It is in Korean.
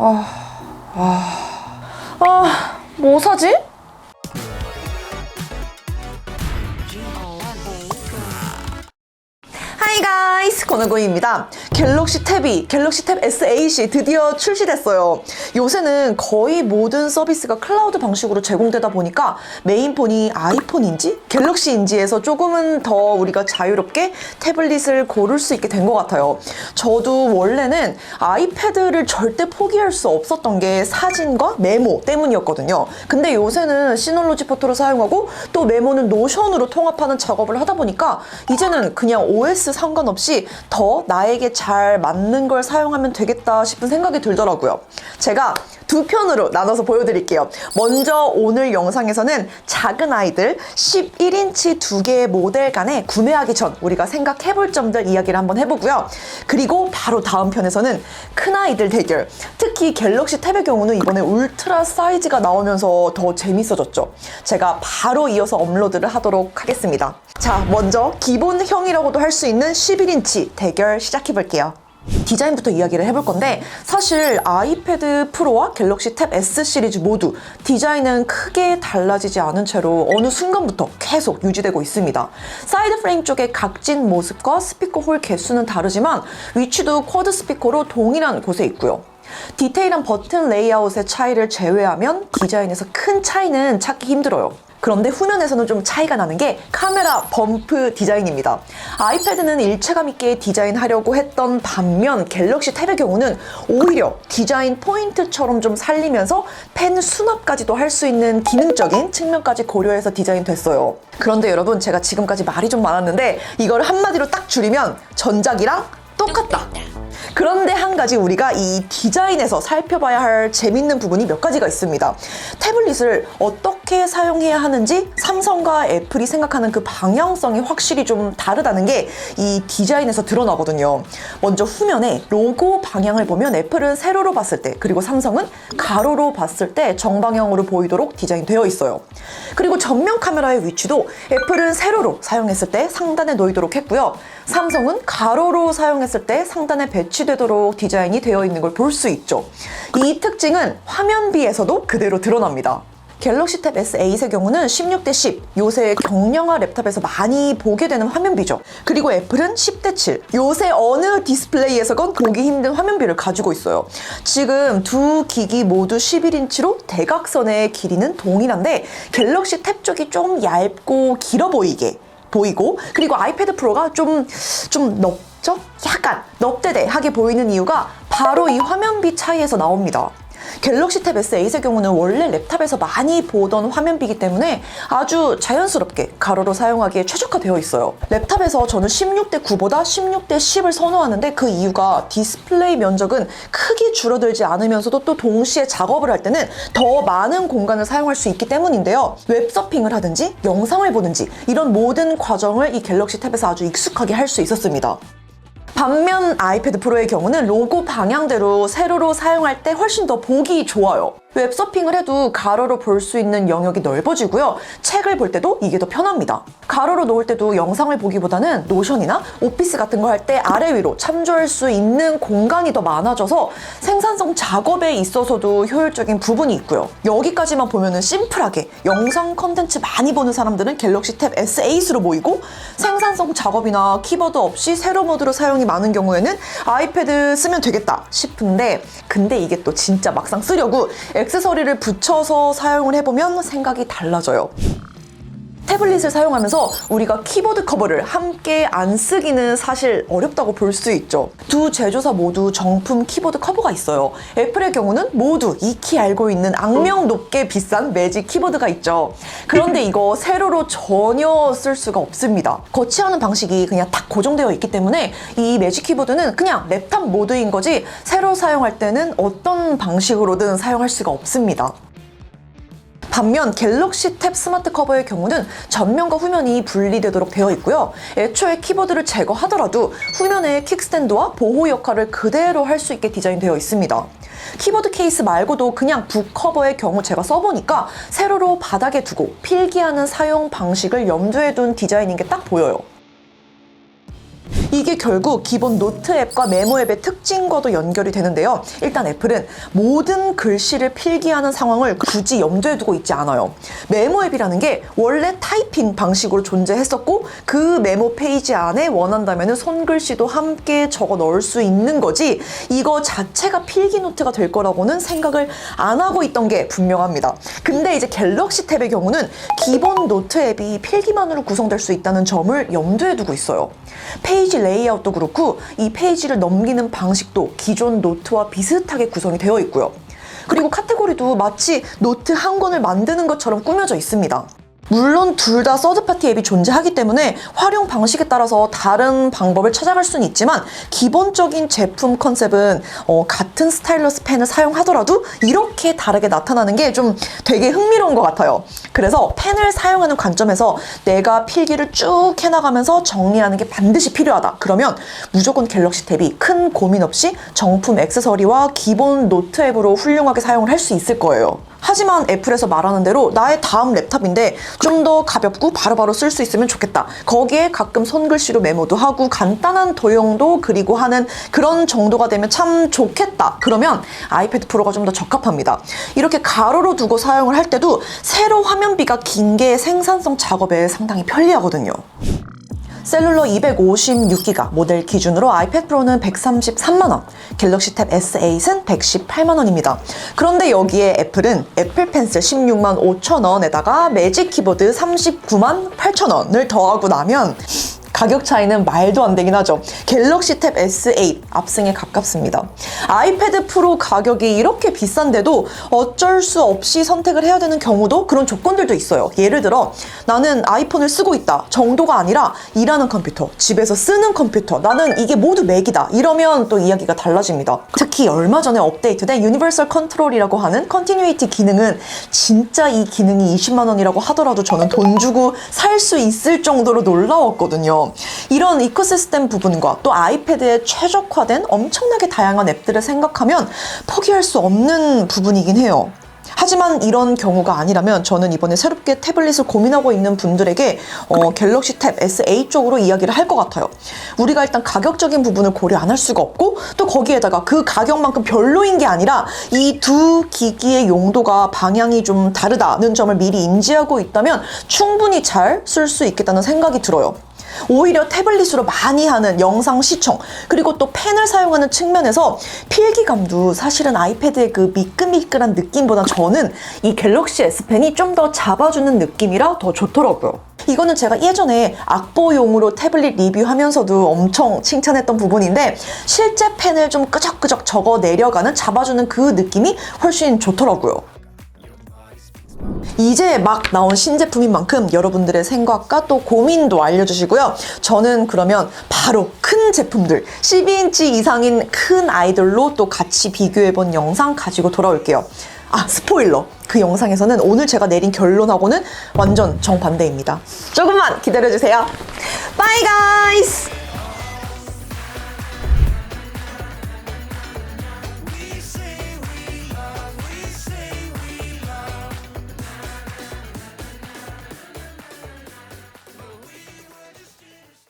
아, 뭐 사지? 권은고입니다. 갤럭시 탭이 갤럭시 탭 S8이 드디어 출시됐어요. 요새는 거의 모든 서비스가 클라우드 방식으로 제공되다 보니까 메인폰이 아이폰인지 갤럭시인지에서 조금은 더 우리가 자유롭게 태블릿을 고를 수 있게 된 것 같아요. 저도 원래는 아이패드를 절대 포기할 수 없었던 게 사진과 메모 때문이었거든요. 근데 요새는 시놀로지 포토를 사용하고 또 메모는 노션으로 통합하는 작업을 하다 보니까 이제는 그냥 OS 상관없이 더 나에게 잘 맞는 걸 사용하면 되겠다 싶은 생각이 들더라고요. 제가 두 편으로 나눠서 보여드릴게요. 먼저 오늘 영상에서는 작은 아이들 11인치 두 개의 모델 간에 구매하기 전 우리가 생각해 볼 점들 이야기를 한번 해보고요. 그리고 바로 다음 편에서는 큰 아이들 대결. 특히 갤럭시 탭의 경우는 이번에 울트라 사이즈가 나오면서 더 재밌어졌죠. 제가 바로 이어서 업로드를 하도록 하겠습니다. 자, 먼저 기본형이라고도 할 수 있는 11인치 대결 시작해 볼게요. 디자인부터 이야기를 해볼 건데 사실 아이패드 프로와 갤럭시 탭 S 시리즈 모두 디자인은 크게 달라지지 않은 채로 어느 순간부터 계속 유지되고 있습니다. 사이드 프레임 쪽의 각진 모습과 스피커 홀 개수는 다르지만 위치도 쿼드 스피커로 동일한 곳에 있고요. 디테일한 버튼 레이아웃의 차이를 제외하면 디자인에서 큰 차이는 찾기 힘들어요. 그런데 후면에서는 좀 차이가 나는 게 카메라 범프 디자인입니다. 아이패드는 일체감 있게 디자인하려고 했던 반면 갤럭시 탭의 경우는 오히려 디자인 포인트처럼 좀 살리면서 펜 수납까지도 할 수 있는 기능적인 측면까지 고려해서 디자인됐어요. 그런데 여러분 제가 지금까지 말이 좀 많았는데 이걸 한마디로 딱 줄이면 전작이랑 똑같다. 그런데 한 가지 우리가 이 디자인에서 살펴봐야 할 재밌는 부분이 몇 가지가 있습니다. 태블릿을 어떻게 사용해야 하는지 삼성과 애플이 생각하는 그 방향성이 확실히 좀 다르다는 게 이 디자인에서 드러나거든요. 먼저 후면에 로고 방향을 보면 애플은 세로로 봤을 때 그리고 삼성은 가로로 봤을 때 정방향으로 보이도록 디자인되어 있어요. 그리고 전면 카메라의 위치도 애플은 세로로 사용했을 때 상단에 놓이도록 했고요. 삼성은 가로로 사용했을 때 상단에 배 치되도록 디자인이 되어 있는 걸 볼 수 있죠. 이 특징은 화면비에서도 그대로 드러납니다. 갤럭시 탭 S8의 경우는 16대 10, 요새 경량화 랩탑에서 많이 보게 되는 화면비죠. 그리고 애플은 10대 7, 요새 어느 디스플레이에서건 보기 힘든 화면비를 가지고 있어요. 지금 두 기기 모두 11인치로 대각선의 길이는 동일한데 갤럭시 탭 쪽이 좀 얇고 길어 보이게 보이고 그리고 아이패드 프로가 좀좀 넓 죠? 약간 넙대대하게 보이는 이유가 바로 이 화면비 차이에서 나옵니다. 갤럭시 탭 S8의 경우는 원래 랩탑에서 많이 보던 화면비이기 때문에 아주 자연스럽게 가로로 사용하기에 최적화되어 있어요. 랩탑에서 저는 16대 9보다 16대 10을 선호하는데 그 이유가 디스플레이 면적은 크게 줄어들지 않으면서도 또 동시에 작업을 할 때는 더 많은 공간을 사용할 수 있기 때문인데요. 웹서핑을 하든지 영상을 보든지 이런 모든 과정을 이 갤럭시 탭에서 아주 익숙하게 할 수 있었습니다. 반면 아이패드 프로의 경우는 로고 방향대로 세로로 사용할 때 훨씬 더 보기 좋아요. 웹서핑을 해도 가로로 볼 수 있는 영역이 넓어지고요. 책을 볼 때도 이게 더 편합니다. 가로로 놓을 때도 영상을 보기보다는 노션이나 오피스 같은 거 할 때 아래 위로 참조할 수 있는 공간이 더 많아져서 생산성 작업에 있어서도 효율적인 부분이 있고요. 여기까지만 보면은 심플하게 영상 컨텐츠 많이 보는 사람들은 갤럭시 탭 S8으로 보이고 생산성 작업이나 키보드 없이 세로 모드로 사용이 많은 경우에는 아이패드 쓰면 되겠다 싶은데 근데 이게 또 진짜 막상 쓰려고 액세서리를 붙여서 사용을 해보면 생각이 달라져요. 태블릿을 사용하면서 우리가 키보드 커버를 함께 안 쓰기는 사실 어렵다고 볼 수 있죠. 두 제조사 모두 정품 키보드 커버가 있어요. 애플의 경우는 모두 익히 알고 있는 악명 높게 비싼 매직 키보드가 있죠. 그런데 이거 세로로 전혀 쓸 수가 없습니다. 거치하는 방식이 그냥 딱 고정되어 있기 때문에 이 매직 키보드는 그냥 랩탑 모드인 거지 세로 사용할 때는 어떤 방식으로든 사용할 수가 없습니다. 반면 갤럭시 탭 스마트 커버의 경우는 전면과 후면이 분리되도록 되어 있고요. 애초에 키보드를 제거하더라도 후면에 킥스탠드와 보호 역할을 그대로 할 수 있게 디자인되어 있습니다. 키보드 케이스 말고도 그냥 북 커버의 경우 제가 써보니까 세로로 바닥에 두고 필기하는 사용 방식을 염두에 둔 디자인인 게 딱 보여요. 이게 결국 기본 노트 앱과 메모 앱의 특징과도 연결이 되는데요. 일단 애플은 모든 글씨를 필기하는 상황을 굳이 염두에 두고 있지 않아요. 메모 앱이라는 게 원래 타이핑 방식으로 존재했었고 그 메모 페이지 안에 원한다면 손글씨도 함께 적어 넣을 수 있는 거지 이거 자체가 필기 노트가 될 거라고는 생각을 안 하고 있던 게 분명합니다. 근데 이제 갤럭시 탭의 경우는 기본 노트 앱이 필기만으로 구성될 수 있다는 점을 염두에 두고 있어요. 페이지 레이아웃도 그렇고 이 페이지를 넘기는 방식도 기존 노트와 비슷하게 구성이 되어 있고요. 그리고 카테고리도 마치 노트 한 권을 만드는 것처럼 꾸며져 있습니다. 물론 둘 다 서드파티 앱이 존재하기 때문에 활용 방식에 따라서 다른 방법을 찾아갈 수는 있지만 기본적인 제품 컨셉은 어, 같은 스타일러스 펜을 사용하더라도 이렇게 다르게 나타나는 게 좀 되게 흥미로운 것 같아요. 그래서 펜을 사용하는 관점에서 내가 필기를 쭉 해나가면서 정리하는 게 반드시 필요하다. 그러면 무조건 갤럭시 탭이 큰 고민 없이 정품 액세서리와 기본 노트 앱으로 훌륭하게 사용을 할 수 있을 거예요. 하지만 애플에서 말하는 대로 나의 다음 랩탑인데 좀 더 가볍고 바로바로 쓸 수 있으면 좋겠다. 거기에 가끔 손글씨로 메모도 하고 간단한 도형도 그리고 하는 그런 정도가 되면 참 좋겠다. 그러면 아이패드 프로가 좀 더 적합합니다. 이렇게 가로로 두고 사용을 할 때도 세로 화면비가 긴 게 생산성 작업에 상당히 편리하거든요. 셀룰러 256기가 모델 기준으로 아이패드 프로는 133만원, 갤럭시 탭 S8은 118만원입니다. 그런데 여기에 애플은 애플 펜슬 16만 5천원에다가 매직 키보드 39만 8천원을 더하고 나면 가격 차이는 말도 안 되긴 하죠. 갤럭시 탭 S8 압승에 가깝습니다. 아이패드 프로 가격이 이렇게 비싼데도 어쩔 수 없이 선택을 해야 되는 경우도 그런 조건들도 있어요. 예를 들어 나는 아이폰을 쓰고 있다 정도가 아니라 일하는 컴퓨터, 집에서 쓰는 컴퓨터, 나는 이게 모두 맥이다. 이러면 또 이야기가 달라집니다. 특히 얼마 전에 업데이트된 유니버설 컨트롤이라고 하는 컨티뉴이티 기능은 진짜 이 기능이 20만 원이라고 하더라도 저는 돈 주고 살 수 있을 정도로 놀라웠거든요. 이런 이코시스템 부분과 또 아이패드에 최적화된 엄청나게 다양한 앱들을 생각하면 포기할 수 없는 부분이긴 해요. 하지만 이런 경우가 아니라면 저는 이번에 새롭게 태블릿을 고민하고 있는 분들에게 어, 갤럭시 탭 S8 쪽으로 이야기를 할 것 같아요. 우리가 일단 가격적인 부분을 고려 안 할 수가 없고 또 거기에다가 그 가격만큼 별로인 게 아니라 이 두 기기의 용도가 방향이 좀 다르다는 점을 미리 인지하고 있다면 충분히 잘 쓸 수 있겠다는 생각이 들어요. 오히려 태블릿으로 많이 하는 영상 시청 그리고 또 펜을 사용하는 측면에서 필기감도 사실은 아이패드의 그 미끈미끈한 느낌보다 저는 이 갤럭시 S펜이 좀 더 잡아주는 느낌이라 더 좋더라고요. 이거는 제가 예전에 악보용으로 태블릿 리뷰하면서도 엄청 칭찬했던 부분인데 실제 펜을 좀 끄적끄적 적어 내려가는 잡아주는 그 느낌이 훨씬 좋더라고요. 이제 막 나온 신제품인 만큼 여러분들의 생각과 또 고민도 알려주시고요. 저는 그러면 바로 큰 제품들, 12인치 이상인 큰 아이들로 또 같이 비교해본 영상 가지고 돌아올게요. 아, 스포일러. 그 영상에서는 오늘 제가 내린 결론하고는 완전 정반대입니다. 조금만 기다려주세요. 바이 가이스!